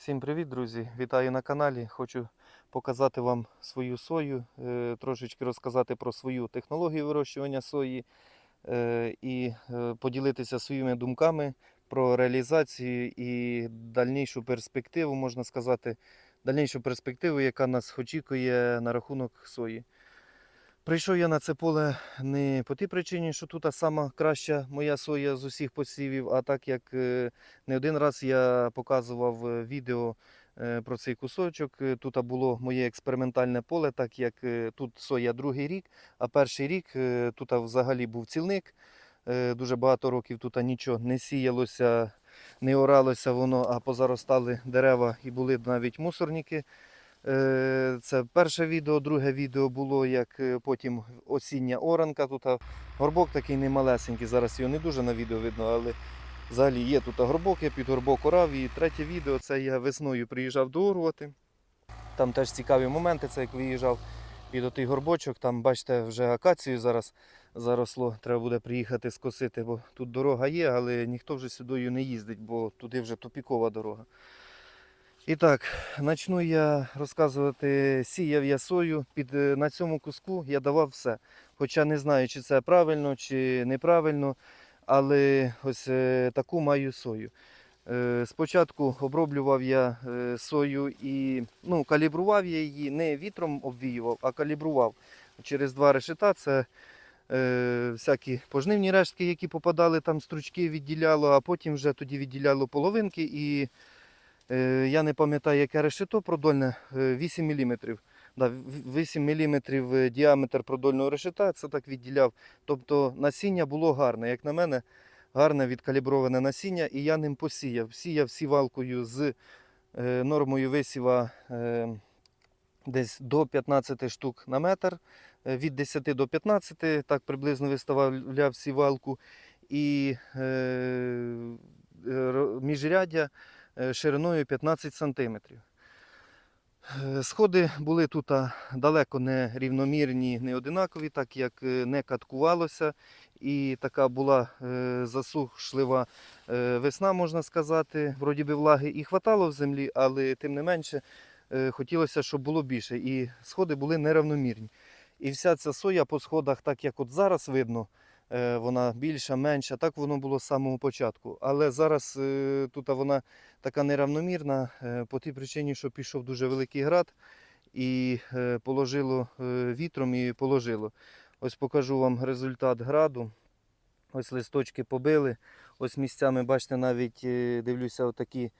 Всім привіт, друзі! Вітаю на каналі. Хочу показати вам свою сою, е, трошечки розказати про свою технологію вирощування сої е, і е, поділитися своїми думками про реалізацію і дальнішу перспективу, можна сказати, дальнішу перспективу, яка нас очікує на рахунок сої. Прийшов я на це поле не по тій причині, що тут сама краща моя соя з усіх посівів, а так як е, не один раз я показував е, відео е, про цей кусочок. Тут було моє експериментальне поле, так як тут соя другий рік, а перший рік тут взагалі був цілник. Дуже багато років тут нічого не сіялося, не оралося воно, а позаростали дерева і були навіть мусорники. Е, Це перше відео, друге відео було, як е, потім осіння оранка. Тут горбок такий немалесенький, зараз його не дуже на відео видно, але взагалі є тут горбок, я під горбок орав. І третє відео це я весною приїжджав доорувати. Там теж цікаві моменти, це як виїжджав під отий горбочок. Там, бачите, вже акацію зараз заросло. Треба буде приїхати скосити, бо тут дорога є, але ніхто вже сюди не їздить, бо туди вже тупікова дорога. І так, почну я розказувати, сіяв я сою. Під, е, на цьому куску я давав все. Хоча не знаю, чи це правильно, чи неправильно, але ось е, таку маю сою. Е, Спочатку оброблював я сою і ну, калібрував я її, не вітром обвіював, а калібрував. Через два решета це е, всякі пожнивні рештки, які попадали, там стручки відділяло, а потім вже тоді відділяло половинки і Я не пам'ятаю, яке решето продольне, е, 8 мм. 8 мм діаметр продольного решета, це так відділяв. Тобто насіння було гарне, як на мене, гарне відкаліброване насіння, і я ним посіяв. Сіяв сівалкою з е, нормою висіва е, десь до 15 штук на метр, е, від 10 до 15, так приблизно виставляв сівалку. І е, е, міжряддя е, шириною 15 см. Сходи були тут далеко не рівномірні, не одинакові, так як е, не каткувалося. І така була е, засушлива е, весна, можна сказати. Вроді би влаги і хватало в землі, але тим не менше е, хотілося, щоб було більше. І сходи були неравномірні. І вся ця соя по сходах, так як от зараз видно, е, вона більша, менша, так воно було з самого початку. Але зараз е, тут вона така неравномірна е, по тій причині, що пішов дуже великий град і е, положило е, вітром і положило. Ось покажу вам результат граду. Ось листочки побили. Ось місцями, бачите, навіть е, дивлюся, отакі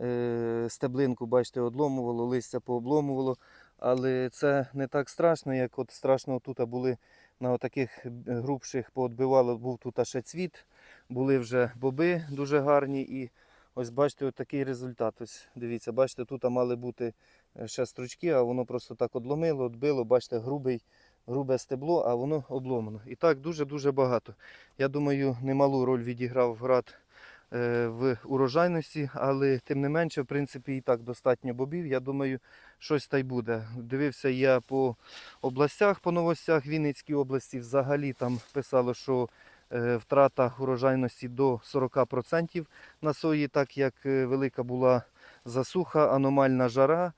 е, стеблинку, бачите, одломувало, листя пообломувало. Але це не так страшно, як от страшно тут були на таких грубших поотбивало, був тут ще цвіт, були вже боби дуже гарні. І ось бачите, такий результат. Ось дивіться, бачите, тут мали бути е, ще стручки, а воно просто так одломило, отбило, бачите, грубий, грубе стебло, а воно обломано. І так дуже-дуже багато. Я думаю, немалу роль відіграв град е, в урожайності, але тим не менше, в принципі, і так достатньо бобів. Я думаю, щось та й буде. Дивився я по областях, по новостях Вінницькій області. Взагалі там писало, що е, втрата урожайності до 40% на сої, так як е, велика була засуха, аномальна жара.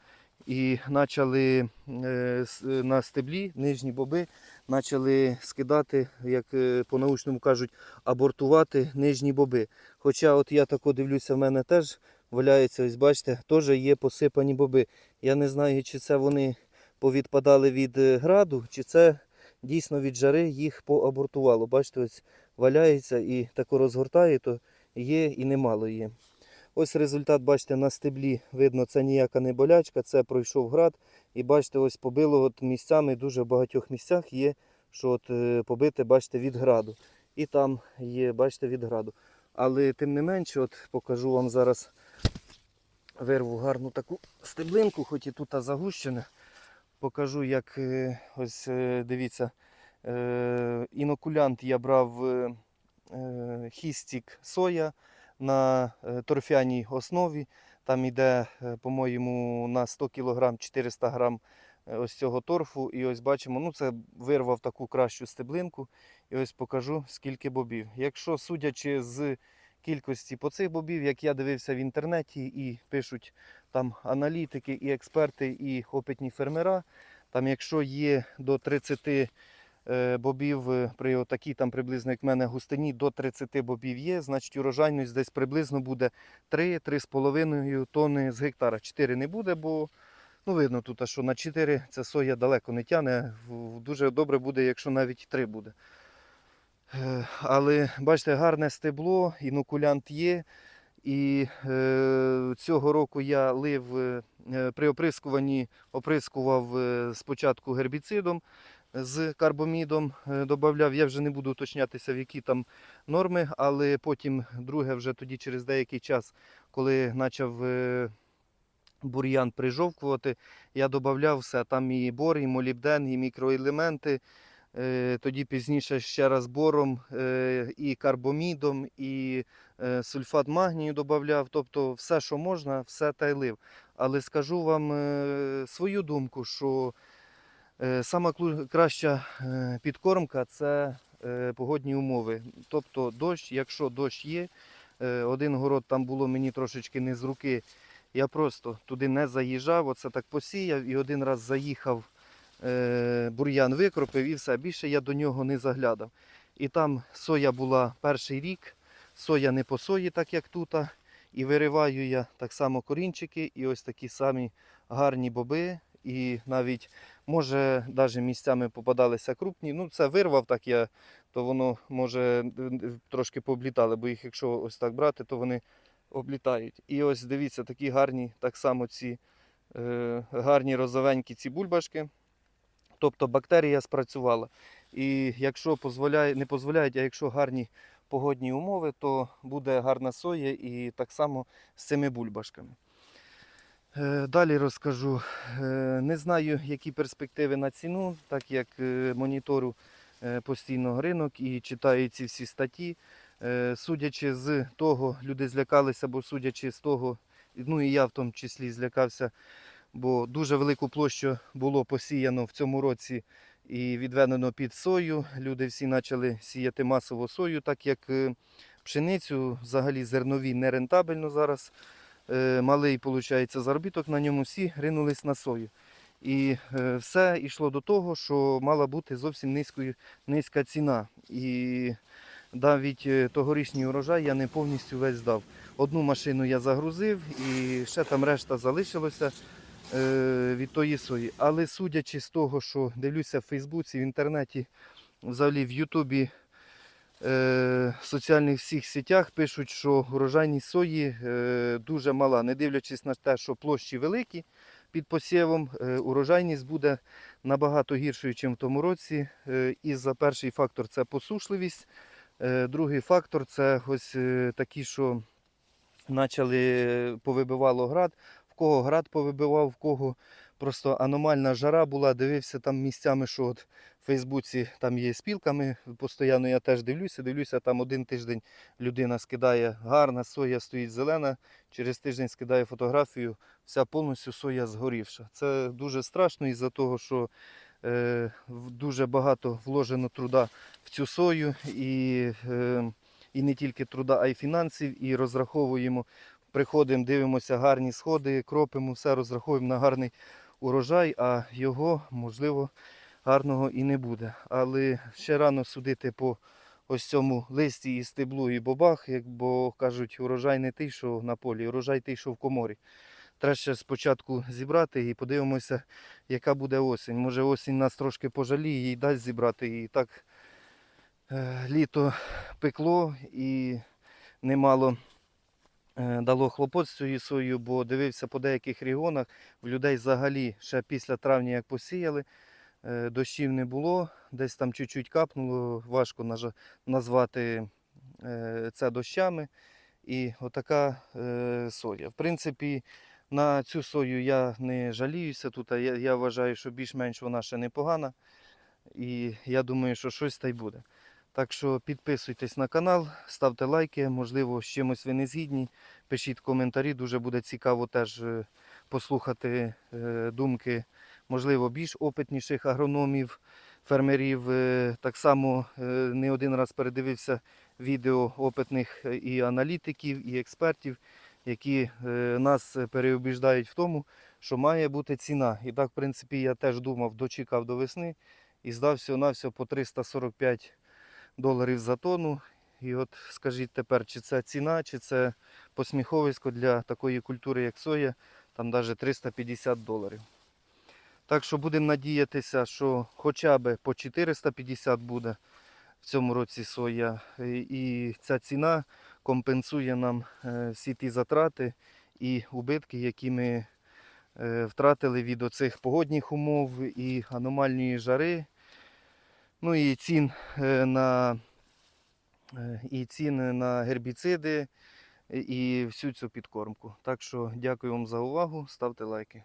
І почали е, е, на стеблі нижні боби почали скидати, як е, по-научному кажуть, абортувати нижні боби. Хоча от я тако дивлюся, в мене теж валяється, ось бачите, теж є посипані боби. Я не знаю, чи це вони повідпадали від е, граду, чи це дійсно від жари їх поабортувало. Бачите, ось валяється і тако розгортає, то є і немало є. Ось результат, бачите, на стеблі видно, це ніяка не болячка, це пройшов град. І бачите, ось побило от місцями, дуже в багатьох місцях є, що от е, побите, бачите, від граду. І там є, бачите, від граду. Але тим не менше, от покажу вам зараз вирву гарну таку стеблинку, хоч і тут загущене. Покажу, як е, ось е, дивіться, е, інокулянт я брав хістік соя на торфяній основі. Там йде, по-моєму, на 100 кг 400 грам е, ось цього торфу. І ось бачимо, ну це вирвав таку кращу стеблинку. І ось покажу, скільки бобів. Якщо судячи з кількості по цих бобів, як я дивився в інтернеті, і пишуть там аналітики, і експерти, і опитні фермера. Там, якщо є до 30 е, бобів е, при отакій там приблизно, як в мене, густині, до 30 бобів є, значить урожайність десь приблизно буде 3-3,5 тонни з гектара. 4 не буде, бо ну, видно тут, що на 4 ця соя далеко не тяне. Дуже добре буде, якщо навіть 3 буде. Е, Але бачите, гарне стебло, інокулянт є. І е, цього року я лив е, при оприскуванні оприскував е, спочатку гербіцидом з карбомідом, е, додавав. Я вже не буду уточнятися, в які там норми, але потім друге, вже тоді через деякий час, коли почав е, бур'ян прижовкувати, я додавав все. Там і бор, і молібден, і мікроелементи. Е, Тоді пізніше ще раз бором, е, і карбомідом, і е, сульфат магнію додавав. Тобто все, що можна, все та й лив. Але скажу вам свою думку, що сама краща підкормка це погодні умови. Тобто дощ, якщо дощ є, один город там було мені трошечки не з руки. Я просто туди не заїжджав, оце так посіяв і один раз заїхав, е, бур'ян викропив і все. Більше я до нього не заглядав. І там соя була перший рік, соя не по сої, так як тут. І вириваю я так само корінчики, і ось такі самі гарні боби. І навіть, може, навіть місцями попадалися крупні. Ну, це вирвав так я, то воно може трошки пооблітали, бо їх, якщо ось так брати, то вони облітають. І ось дивіться, такі гарні, так само ці е, гарні розовенькі ці бульбашки. Тобто бактерія спрацювала. І якщо позволяє, не дозволяють, а якщо гарні погодні умови, то буде гарна соя і так само з цими бульбашками. Е, Далі розкажу. Е, Не знаю, які перспективи на ціну, так як е, моніторю е, постійно ринок і читаю ці всі статті. Е, Судячи з того, люди злякалися, бо судячи з того, ну і я в тому числі злякався, бо дуже велику площу було посіяно в цьому році і відведено під сою. Люди всі почали сіяти масово сою, так як е, пшеницю взагалі зернові нерентабельно зараз. Е, Малий виходить, заробіток на ньому, всі ринулись на сою. І все йшло до того, що мала бути зовсім низькою, низька ціна. І навіть е, тогорічний урожай я не повністю весь здав. Одну машину я загрузив і ще там решта залишилося е, від тої сої. Але судячи з того, що дивлюся в Фейсбуці, в інтернеті, взагалі в Ютубі, е, в соціальних всіх сітях пишуть, що урожайність сої е, дуже мала. Не дивлячись на те, що площі великі під посівом, е, урожайність буде набагато гіршою, ніж в тому році. Е, і за перший фактор це посушливість. Е, Другий фактор це ось е, такі, що почали повибивало град. В кого град повибивав, в кого просто аномальна жара була. Дивився там місцями, що от в Фейсбуці там є спілками. Постійно я теж дивлюся. Дивлюся, там один тиждень людина скидає гарна, соя стоїть зелена. Через тиждень скидає фотографію, вся повністю соя згорівша. Це дуже страшно із-за того, що е, дуже багато вложено труда в цю сою. І, е, і не тільки труда, а й фінансів, і розраховуємо, приходимо, дивимося гарні сходи, кропимо, все розраховуємо на гарний урожай, а його, можливо, гарного і не буде. Але ще рано судити по ось цьому листі і стеблу і бобах, бо кажуть, урожай не той, що на полі, урожай той, що в коморі. Треба ще спочатку зібрати і подивимося, яка буде осінь. Може осінь нас трошки пожаліє і дасть зібрати. І так е, літо пекло і немало е, дало хлопот з цією соєю, бо дивився по деяких регіонах, в людей взагалі ще після травня як посіяли, е, дощів не було, десь там чуть-чуть капнуло, важко назвати це дощами. І отака соя. В принципі, на цю сою я не жаліюся. Тут я, я вважаю, що більш-менш вона ще непогана. І я думаю, що щось та й буде. Так що підписуйтесь на канал, ставте лайки, можливо, з чимось ви не згідні. Пишіть коментарі, дуже буде цікаво теж е, послухати е, думки, можливо, більш опитніших агрономів, фермерів. Е, Так само не один раз передивився відео опитних і аналітиків, і експертів, які е, нас переубіждають в тому, що має бути ціна. І так, в принципі, я теж думав, дочекав до весни і здав всього-навсього по 345 доларів за тонну. І от скажіть тепер, чи це ціна, чи це посміховисько для такої культури, як соя, там навіть 350 доларів. Так що будемо надіятися, що хоча б по 450 буде в цьому році соя. І- І ця ціна компенсує нам е, всі ті затрати і убитки, які ми е, втратили від оцих погодних умов і аномальної жари. Ну і цін е, на, і ціни на гербіциди і всю цю підкормку. Так що дякую вам за увагу, ставте лайки.